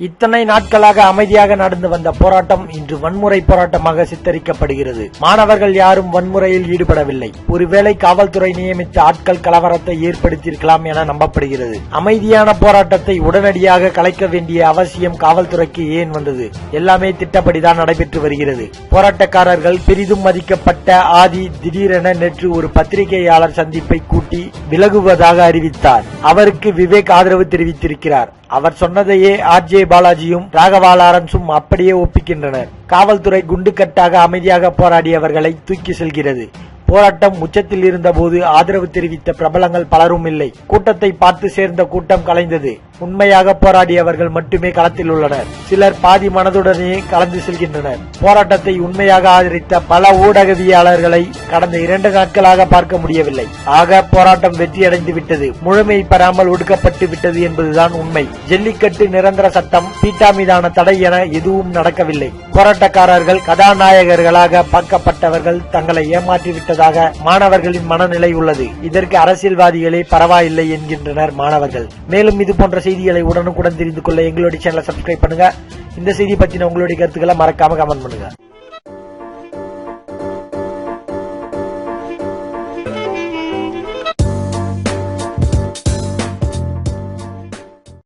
இத்தனை நாட்களாக அமைதியாக நடந்து வந்த போராட்டம் இன்று வன்முறை போராட்டமாக சித்தரிக்கப்படுகிறது. மாணவர்கள் யாரும் வன்முறையில் ஈடுபடவில்லை. ஒருவேளை காவல்துறை நியமித்த ஆட்கள் கலவரத்தை ஏற்படுத்தியிருக்கலாம் என நம்பப்படுகிறது. அமைதியான போராட்டத்தை உடனடியாக கலைக்க வேண்டிய அவசியம் காவல்துறைக்கு ஏன் வந்தது? எல்லாமே திட்டப்படிதான் நடைபெற்று வருகிறது. போராட்டக்காரர்கள் பெரிதும் மதிக்கப்பட்ட ஆதி திடீரென நேற்று ஒரு பத்திரிகையாளர் சந்திப்பை கூட்டி விலகுவதாக அறிவித்தார். அவருக்கு விவேக் ஆதரவு தெரிவித்திருக்கிறார். அவர் சொன்னதையே ஆர்ஜே ஜே பாலாஜியும் ராகவா லாரன்ஸும் அப்படியே ஒப்பிக்கின்றனர். காவல்துறை குண்டுக்கட்டாக அமைதியாக போராடியவர்களை தூக்கி செல்கிறது. போராட்டம் உச்சத்தில் இருந்தபோது ஆதரவு தெரிவித்த பிரபலங்கள் பலரும் இல்லை. கூட்டத்தை பார்த்து சேர்ந்த கூட்டம் கலைந்தது. உண்மையாக போராடியவர்கள் மட்டுமே களத்தில் உள்ளனர். சிலர் பாதி மனதுடனே கலந்து செல்கின்றனர். போராட்டத்தை உண்மையாக ஆதரித்த பல ஊடகவியாளர்களை கடந்த இரண்டு நாட்களாக பார்க்க முடியவில்லை. ஆக போராட்டம் வெற்றியடைந்து விட்டது. முழுமை பெறாமல் ஒடுக்கப்பட்டு விட்டது என்பதுதான் உண்மை. ஜல்லிக்கட்டு நிரந்தர சட்டம் பீட்டா மீதான தடை என எதுவும் நடக்கவில்லை. போராட்டக்காரர்கள் கதாநாயகர்களாக பார்க்கப்பட்டவர்கள் தங்களை ஏமாற்றிவிட்டதாக மாணவர்களின் மனநிலை உள்ளது. இதற்கு அரசியல்வாதிகளே பரவாயில்லை என்கின்றனர் மாணவர்கள். மேலும் இது போன்ற செய்திகளை உடனுக்குடன் தெரிந்து கொள்ள எங்களுடைய சேனலை சப்ஸ்கிரைப் பண்ணுங்க. இந்த செய்தி பத்தின உங்களுடைய கருத்துக்களை மறக்காம கமெண்ட் பண்ணுங்க.